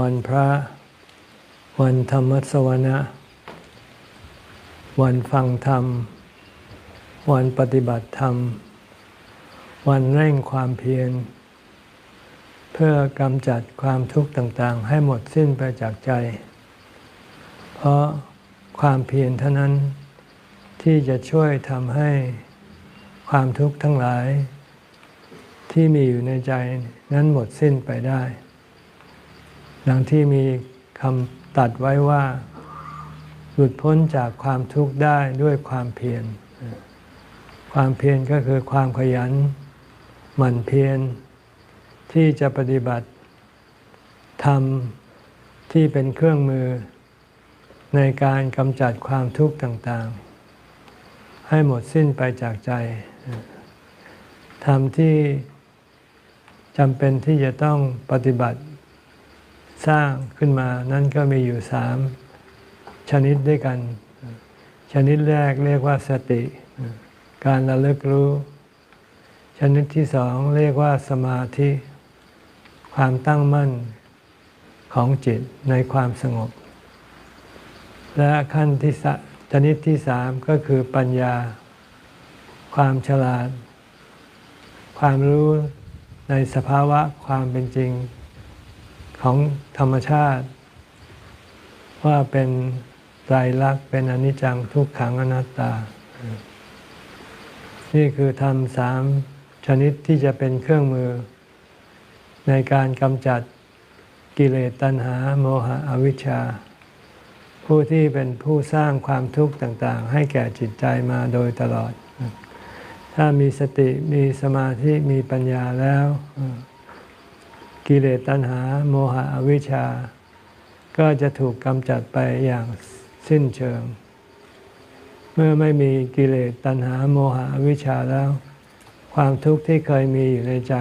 วันพระ วันธรรมสวนะ วันฟังธรรม วันปฏิบัติธรรม วันเร่งความเพียร เพื่อกำจัดความทุกข์ต่างๆ ให้หมดสิ้นไปจากใจ เพราะความเพียรเท่านั้นที่จะช่วยทำให้ความทุกข์ทั้งหลาย ที่มีอยู่ในใจนั้นหมดสิ้นไปได้ ดังที่มีคำตัดไว้ว่า หลุดพ้นจากความทุกข์ได้ด้วยความเพียร ความเพียรก็คือความขยันหมั่นเพียรที่จะปฏิบัติธรรมที่เป็นเครื่องมือในการกำจัดความทุกข์ต่างๆ ให้หมดสิ้นไปจากใจธรรมที่จำเป็นที่จะต้องปฏิบัติ สร้างขึ้นมานั่นก็มีอยู่สามชนิดด้วยกัน ชนิดแรกเรียกว่าสติ การระลึกรู้ ชนิดที่สองเรียกว่าสมาธิ ความตั้งมั่นของจิตในความสงบ และขั้นที่ชนิดที่สามก็คือปัญญา ความฉลาด ความรู้ในสภาวะความเป็นจริง ของธรรมชาติ ว่าเป็นไตรลักษณ์เป็นอนิจจังทุกขังอนัตตา นี่คือธรรมสามชนิดที่จะเป็นเครื่องมือ ในการกำจัดกิเลสตัณหาโมหะอวิชชา ผู้ที่เป็นผู้สร้างความทุกข์ต่าง ๆ ให้แก่จิตใจมาโดยตลอด ถ้ามีสติมีสมาธิมีปัญญาแล้ว กิเลสตัณหาโมหะอวิชชา ก็จะถูกกำจัดไปอย่างสิ้นเชิง เมื่อไม่มีกิเลสตัณหาโมหะอวิชชาแล้ว ความทุกข์ที่เคยมีอยู่ในใจ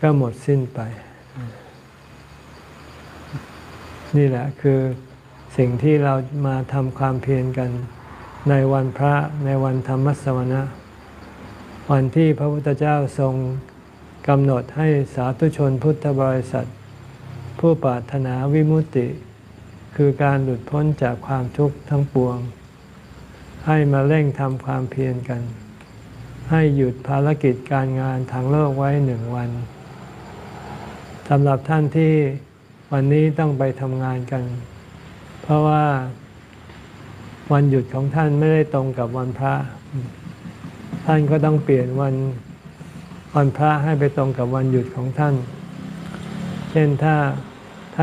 ก็หมดสิ้นไป นี่แหละคือสิ่งที่เรามาทำความเพียรกันในวันพระในวันธรรมสวนะ วันที่พระพุทธเจ้าทรง กำหนดให้สาธุชนพุทธบริษัท ผู้ปรารถนาวิมุตติ คือการหลุดพ้นจากความทุกข์ทั้งปวง ให้มาเร่งทำความเพียรกัน ให้หยุดภารกิจการงานทางโลกไว้หนึ่งวันสำหรับท่านที่วันนี้ต้องไปทำงานกัน เพราะว่าวันหยุดของท่านไม่ได้ตรงกับวันพระ ท่านก็ต้องเปลี่ยนวัน วันพระให้ไปตรงกับวันหยุดของท่าน เช่นถ้า